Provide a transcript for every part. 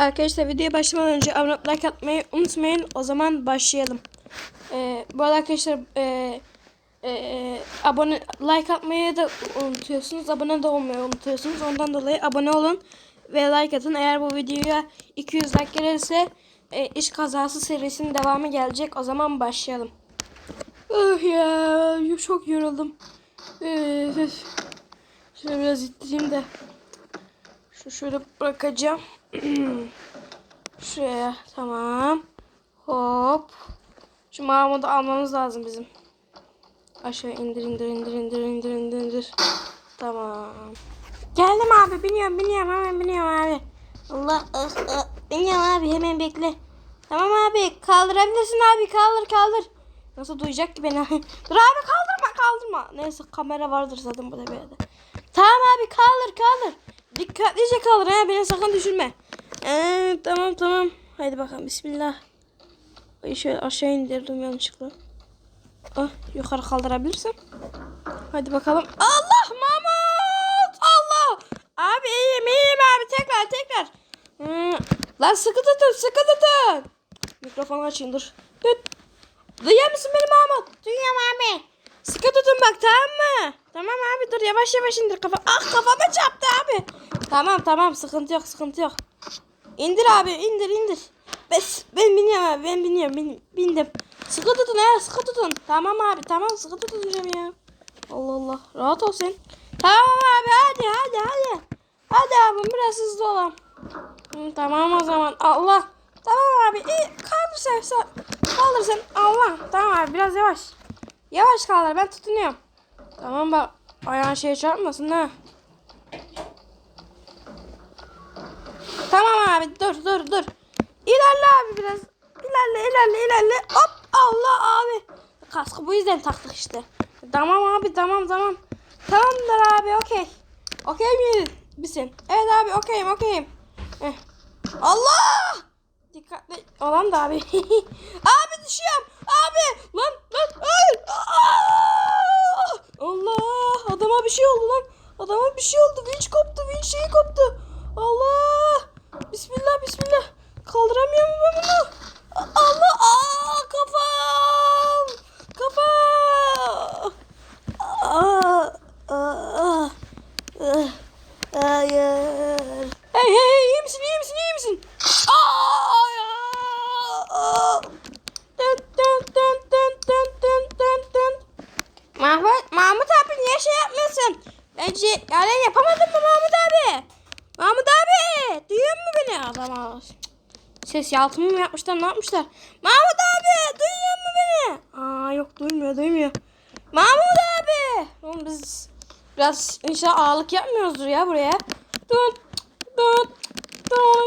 Arkadaşlar videoya başlamadan önce abone like atmayı unutmayın. O zaman başlayalım. Ee, bu arada arkadaşlar e, e, abone like atmayı da unutuyorsunuz. Abone de olmayı unutuyorsunuz. Ondan dolayı abone olun ve like atın. Eğer bu videoya 200 like gelirse e, iş kazası serisinin devamı gelecek. O zaman başlayalım. Oh ya çok yoruldum. Şöyle biraz ittireyim de. Şu şöyle bırakacağım. Şuraya tamam. Hop. Şu Mahmut'u almamız lazım bizim. Aşağı indir indir indir indir indir indir indir. Tamam. Geldim abi biniyorum biniyorum hemen biniyorum abi. Allah ıh, ıh. biniyorum abi hemen bekle. Tamam abi kaldırabilirsin abi kaldır kaldır. Nasıl duyacak ki beni? Dur abi kaldırma kaldırma. Neyse kamera vardır zaten burada bir yerde. Tamam abi kaldır kaldır. Dikkatlice kaldır ha beni sakın düşürme. Ee, tamam tamam. Haydi bakalım bismillah. Ay şöyle aşağı indirdim yanlışlıkla. Ah yukarı kaldırabilirsem. Hadi bakalım. Allah Mahmut! Allah! Abi iyiyim iyiyim abi tekrar tekrar. Hmm. Lan sıkı tutun sıkı tutun. Mikrofonu açayım dur. Tut. Duyuyor musun beni Mahmut? Duyuyorum abi. Sıkı tutun bak tamam mı? Tamam abi dur yavaş yavaş indir kafa. Ah kafama çarptı abi. Tamam tamam sıkıntı yok sıkıntı yok. İndir abi indir indir. Ben, ben biniyorum abi ben biniyorum bin, bindim. Sıkı tutun ya sıkı tutun. Tamam abi tamam sıkı tutacağım ya. Allah Allah rahat ol sen. Tamam abi hadi hadi hadi. Hadi abi biraz hızlı olalım. Hı, tamam o zaman Allah. Tamam abi iyi kaldır sen sen. Kaldır sen Allah. Tamam abi biraz yavaş. Yavaş kaldır ben tutunuyorum. Tamam bak ayağın şeye çarpmasın ha. Abi dur dur dur. İlerle abi biraz. İlerle ilerle ilerle. Hop Allah abi. Kaskı bu yüzden taktık işte. Tamam abi tamam tamam. Tamamdır abi okey. Okey? Misin? Evet abi okeyim okeyim. Heh. Allah! Dikkatli olan da abi. abi düşüyorum. Abi lan lan ay! Allah! Adama bir şey oldu lan. Adama bir şey oldu. Vinç koptu. Vinç şeyi koptu. Allah! Bismillah bismillah. Kaldıramıyor mu ben bunu? Allah! Aa, kafam! Kafam! Aa, aa, aa. Hayır. Hey hey hey iyi misin iyi misin iyi misin? Aa. Aa. Dın dın dın dın dın dın dın. Mahmut, Mahmut abi niye şey yapmıyorsun? Bence yani yapamadın mı Mahmut abi? Mahmut abi duyuyor mu beni? Adama ses yalıtımı mı yapmışlar ne yapmışlar? Mahmut abi duyuyor mu beni? Aa yok duymuyor duymuyor. Mahmut abi. Oğlum biz biraz inşallah ağırlık yapmıyoruzdur ya buraya. Dun, dun, dun,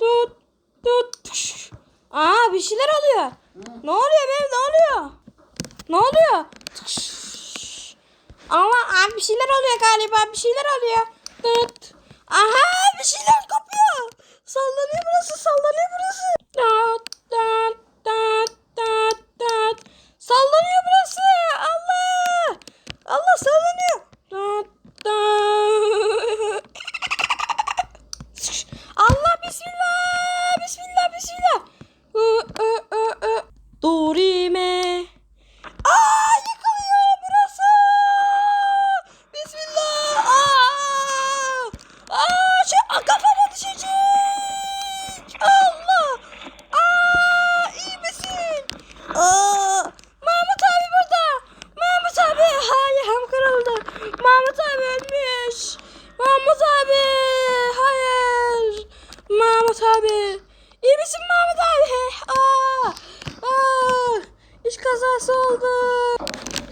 dun, dun. Püş. Aa bir şeyler oluyor. Ne oluyor benim ne oluyor? Ne oluyor? Tıkş. Ama abi bir şeyler oluyor galiba bir şeyler oluyor. Dıt. Aha bir şeyler kopuyor. Sallanıyor burası sallanıyor burası. Dıt, dıt, dıt, dıt, dıt. Sallanıyor burası. Allah. Allah sallanıyor. Dıt, dıt. Allah bismillah. Bismillah bismillah. Ö, ö, ö, ö. Dorime. Aa yıkılıyor burası. Bismillah. Aa. Aa şu aa, kafama düşecek. Allah. Aa iyi misin? Aa, Mahmut abi burada. Mahmut abi ayağım kırıldı. Mahmut abi ölmüş. Mahmut abi hayır. Mahmut abi. İyi misin Mahmut abi? Aa, aa, iş kazası oldu.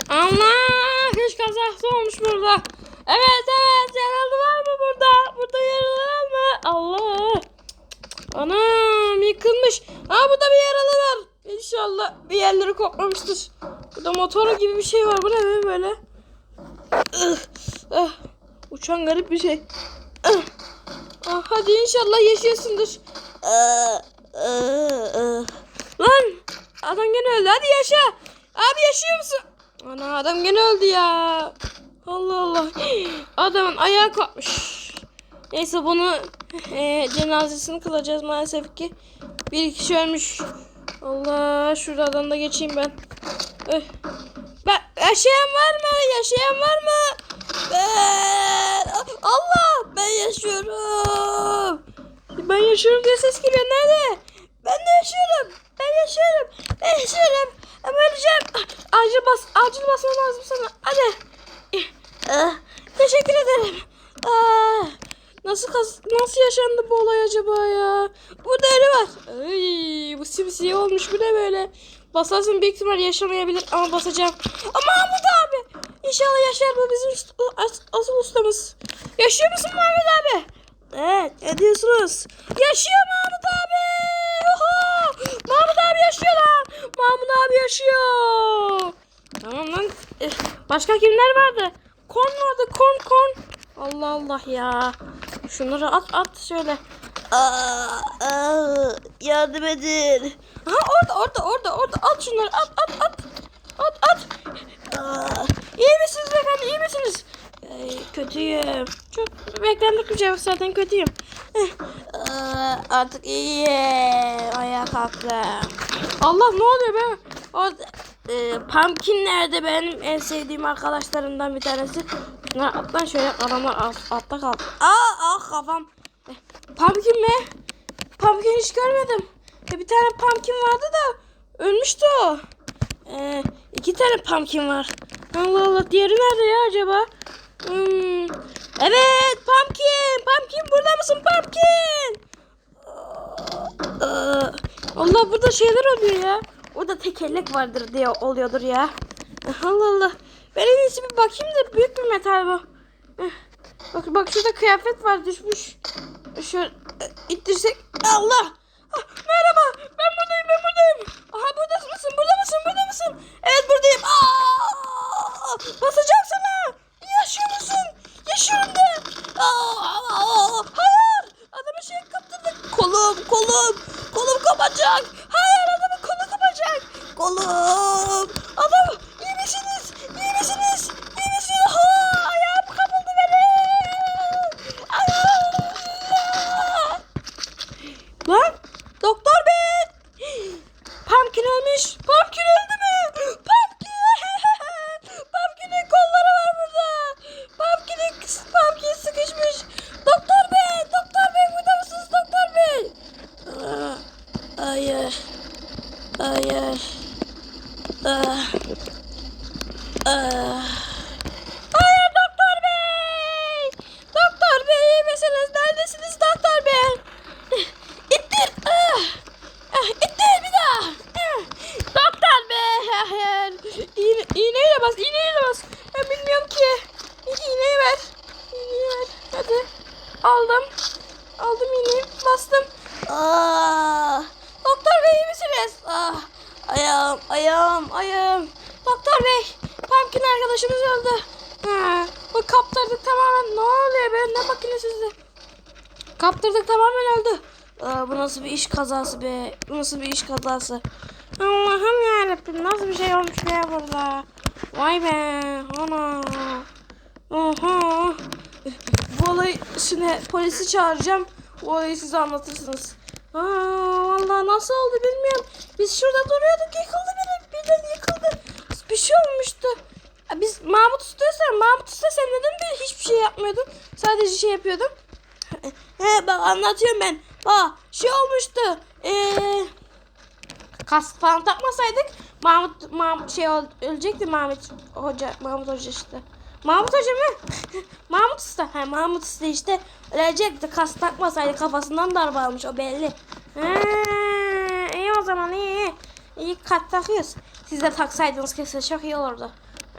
Allah iş kazası olmuş burada. Evet evet yaralı var mı burada? Burada yaralı var mı? Allah. Anam yıkılmış. Ha burada bir yaralı var. İnşallah bir yerleri kopmamıştır. Burada motoru gibi bir şey var. Bu ne be böyle? Ih, ah, uçan garip bir şey. Ah, ah, hadi inşallah yaşıyorsundur. Ah, ah, ah. Lan adam gene öldü. Hadi yaşa. Abi yaşıyor musun? Ana adam gene öldü ya. Allah Allah. Adamın ayağı kopmuş. Neyse bunu e, cenazesini kılacağız maalesef ki. Bir kişi ölmüş. Allah şuradan da geçeyim ben. Öh. Ben yaşayan var mı? Yaşayan var mı? Ben Allah ben yaşıyorum. Ben yaşıyorum diye ses geliyor. Nerede? Ben de yaşıyorum. Ben yaşıyorum. Ben yaşıyorum. Ama öleceğim. Acil bas. Acil basmam lazım sana. Hadi. Ah, teşekkür ederim. Ah, nasıl nasıl yaşandı bu olay acaba ya? Burada ölü var. Ay, bu simsiyah olmuş. Bu ne böyle? Basarsın büyük ihtimal yaşamayabilir ama basacağım. Ama Mahmut abi. İnşallah yaşar bu bizim asıl ustamız. Yaşıyor musun Mahmut abi? Evet ne diyorsunuz? Yaşıyor Mahmut abi. Abi yaşıyor lan. Mahmut abi yaşıyor. Tamam lan. Eh, Başka kimler vardı? Korn vardı. Korn korn. Allah Allah ya. Şunları at at şöyle. Aa, aa, yardım edin. Ha orada orada orada orada at şunları at at at. At at. Aa, iyi misiniz beyefendi iyi misiniz? Ay, kötüyüm. Çok beklendik bir cevap zaten kötüyüm. Eh, aa, artık iyiyim. Ayağa kalktım. Allah ne oluyor be? O e, Pumpkin nerede benim en sevdiğim arkadaşlarımdan bir tanesi. Ha, atlan şöyle adamlar alt, altta kaldı. Aa ah kafam. Eh, Pumpkin mi? Pumpkin hiç görmedim. E, bir tane pumpkin vardı da ölmüştü o. E, iki tane pumpkin var. Allah Allah diğeri nerede ya acaba? Hmm. Evet pumpkin. Pumpkin burada mısın pumpkin? Aa, Allah burada şeyler oluyor ya. Orada tekerlek vardır diye oluyordur ya. Allah Allah. Ben en iyisi bir bakayım da büyük bir metal bu. Eh, Bak bak şurada kıyafet var düşmüş. Şöyle e, ittirsek. Allah. Ah, merhaba. Ben buradayım ben buradayım. Aha burada mısın burada mısın burada mısın? Evet buradayım. Aa, basacağım sana. Yaşıyor musun? Yaşıyorum de. Aa, hayır. Adamı şey kaptırdık. Kolum. Kolum kopacak. Hayır adamın kolu kopacak. Kolum. Adam iyi misiniz? İyi misiniz? İyi misiniz? Ha, ayağım kapıldı benim. Aa! Lan doktor bey. Pumpkin ölmüş. Pumpkin öldü mü? Pumpkin. Pumpkin'in kolları var burada. Pumpkin'in Pumpkin sıkışmış. Doktor bey, doktor bey burada mısınız doktor bey? Aa, hayır. Hayır. Ah. Ah. Arkadaşımız öldü. Bu kaptırdık tamamen. Ne oluyor be? Ne makinesizdi? Kaptırdık tamamen öldü. Aa, bu nasıl bir iş kazası be? Bu nasıl bir iş kazası? Allah'ım yarabbim nasıl bir şey olmuş be burada? Vay be. Ana. Oha. Bu olay şimdi polisi çağıracağım. Bu olayı size anlatırsınız. Aa, vallahi nasıl oldu bilmiyorum. Biz şurada duruyorduk yıkıldı biri. Birden yıkıldı. Bir şey olmuştu. Biz Mahmut Usta'ysa Mahmut Usta sen neden bir hiçbir şey yapmıyordun? Sadece şey yapıyordun. He bak anlatıyorum ben. Bak şey olmuştu. Eee kask falan takmasaydık Mahmut Mahmut şey ölecekti Mahmut Hoca Mahmut Hoca işte. Mahmut Hoca mı? Mahmut Usta. He Mahmut Usta işte ölecekti. Kask takmasaydı kafasından darbe almış o belli. He, iyi o zaman iyi iyi. İyi kat takıyoruz. Siz de taksaydınız kesin çok iyi olurdu.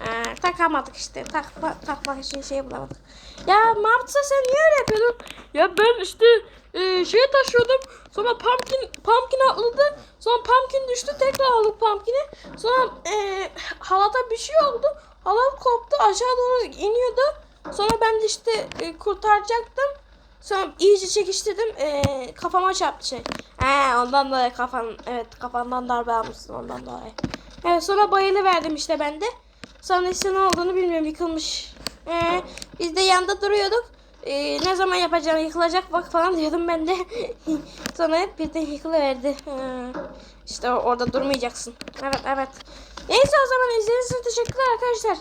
Ee, takamadık işte. Takma, takmak için şey bulamadık. Ya Mahmut Usta sen niye öyle yapıyordun? Ya ben işte e, şey taşıyordum. Sonra pumpkin pumpkin atladı. Sonra pumpkin düştü. Tekrar aldık pumpkin'i. Sonra e, halata bir şey oldu. Halat koptu. Aşağı doğru iniyordu. Sonra ben de işte e, kurtaracaktım. Sonra iyice çekiştirdim. E, kafama çarptı şey. He, ondan dolayı kafan evet kafandan darbe almışsın ondan dolayı. Evet sonra bayılı verdim işte ben de. Sonra işte ne olduğunu bilmiyorum yıkılmış. Ee, biz de yanda duruyorduk. Ee, ne zaman yapacağım yıkılacak bak falan diyordum ben de. Sonra hep birden yıkılıverdi. Ha. İşte orada durmayacaksın. Evet evet. Neyse o zaman izlediğiniz için teşekkürler arkadaşlar.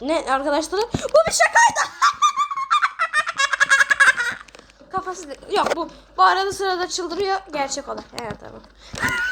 Ne arkadaşlar? Bu bir şakaydı. Kafası yok bu bu arada sırada çıldırıyor gerçek olan. Evet tamam.